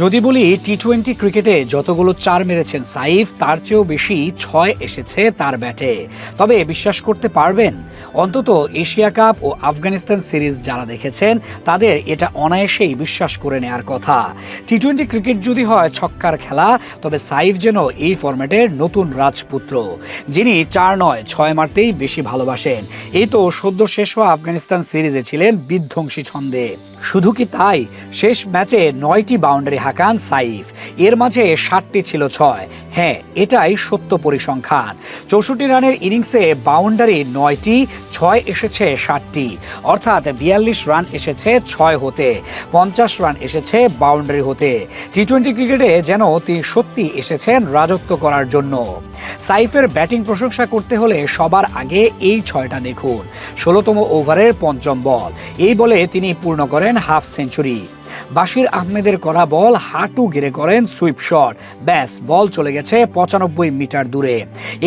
যদি বলি T twenty ক্রিকেটে যতগুলো চার মেরেছেন সাইফ, তার চেয়েও বেশি ছয় এসেছে তার ব্যাটে। তবে বিশ্বাস করতে পারবেন, অন্তত এশিয়া কাপ ও আফগানিস্তান সিরিজ যারা দেখেছেন, তাদের এটা অনায়াসেই বিশ্বাস করে নেয়ার কথা। টি টোয়েন্টি ক্রিকেট যদি হয় ছক্কার খেলা, তবে সাইফ যেন এই ফরম্যাটের নতুন রাজপুত্র, যিনি চার নয়, ছয় মারতেই বেশি ভালোবাসেন। এই তো সদ্য শেষ হওয়া আফগানিস্তান সিরিজে ছিলেন বিধ্বংসী ছন্দে। শুধু কি তাই? শেষ ম্যাচে নয়টি বাউন্ডারি হাঁকান সাইফ। এর মাঝে ষাটটি ছিল ছয়। হ্যাঁ এটাই সত্য পরিসংখ্যান। চৌষট্টি রানের ইনিংসে বাউন্ডারি নয়টি, ছয় এসেছে ষাটটি অর্থাৎ বিয়াল্লিশ রান এসেছে ছয় হতে। পঞ্চাশ রান এসেছে বাউন্ডারি হতে। টি টোয়েন্টি ক্রিকেটে যেন তিনি সত্যি এসেছেন রাজত্ব করার জন্য। সাইফের ব্যাটিং প্রশংসা করতে হলে সবার আগে এই ছয়টা দেখুন। ষোলোতম ওভারের পঞ্চম বল। এই বলে তিনি পূর্ণ করেন হাফ সেঞ্চুরি। বাশির আহমেদের করা বল হাঁটু গেড়ে করেন সুইপ শট। ব্যাস, বল চলে গেছে পঁচানব্বই মিটার দূরে।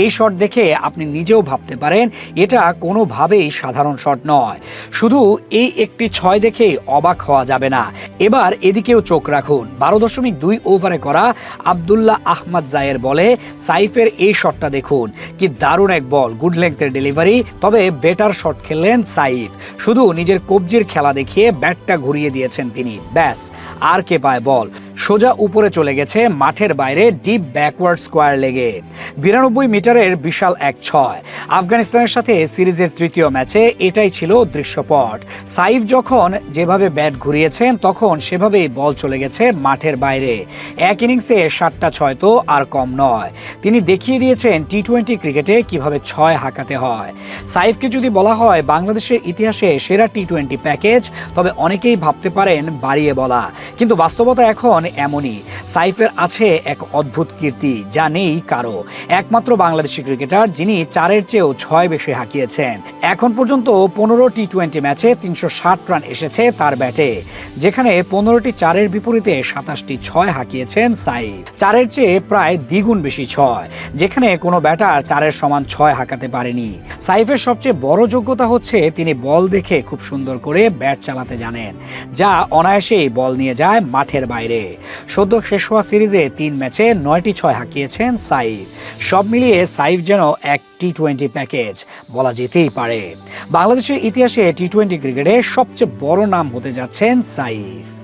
এই শট দেখে আপনি নিজেও ভাবতে পারেন, এটা কোনোভাবেই সাধারণ শট নয়। শুধু এই একটি ছয় দেখে অবাক হওয়া যাবে না। এবার এদিকেও চোখ রাখুন। বারো দশমিক দুই ওভারে করা আবদুল্লাহ আহমদ জায়ের বলে সাইফের এই শটটা দেখুন। কি দারুণ এক বল, গুড লেংথের ডেলিভারি, তবে বেটার শট খেললেন সাইফ। শুধু নিজের কবজির খেলা দেখিয়ে ব্যাটটা ঘুরিয়ে দিয়েছেন তিনি। ব্যাস, আর কে পায় বল। সোজা উপরে চলে গেছে মাঠের বাইরে ডিপ ব্যাকওয়ার্ড স্কোয়ার লেগে বিরানব্বই মিটারের বিশাল এক ছয়। আফগানিস্তানের সাথে সিরিজের তৃতীয় ম্যাচে এটাই ছিল দৃশ্যপট। সাইফ যখন যেভাবে ব্যাট ঘুরিয়েছেন, তখন সেভাবেই বল চলে গেছে মাঠের বাইরে। এক ইনিংসে সাতটা ছয় তো আর কম নয়। তিনি দেখিয়ে দিয়েছেন টি টোয়েন্টি ক্রিকেটে কীভাবে ছয় হাঁকাতে হয়। সাইফকে যদি বলা হয় বাংলাদেশের ইতিহাসে সেরা টি টোয়েন্টি প্যাকেজ, তবে অনেকেই ভাবতে পারেন বাড়িয়ে বলা। কিন্তু বাস্তবতা এখন এমনই। সাইফের আছে এক অদ্ভুত কীর্তি, যা নেই কারও। একমাত্র বাংলাদেশি ক্রিকেটার, যিনি চারের চেয়েও ছয় বেশি হাঁকিয়েছেন। এখন পর্যন্ত পনেরো টি টোয়েন্টি ম্যাচে তিনশো ষাট রান এসেছে তার ব্যাটে, যেখানে পনেরোটি চারের বিপরীতে সাতাশটি ছয় হাঁকিয়েছেন সাইফ। চারের চেয়ে প্রায় দ্বিগুণ বেশি ছয়, যেখানে কোনো ব্যাটার চারের সমান ছয় হাঁকাতে পারেনি। সাইফের সবচেয়ে বড় যোগ্যতা হচ্ছে তিনি বল দেখে খুব সুন্দর করে ব্যাট চালাতে জানেন, যা অনায়াসেই বল নিয়ে যায় মাঠের বাইরে। সদ্য শেষ হওয়া সিরিজে তিন ম্যাচে নয়টি ছয় হাঁকিয়েছেন সাইফ। সব মিলিয়ে সাইফ যেন এক টি টোয়েন্টি প্যাকেজ, বলা যেতেই পারে। বাংলাদেশের ইতিহাসে টি টোয়েন্টি ক্রিকেটে সবচেয়ে বড় নাম হতে যাচ্ছেন সাইফ।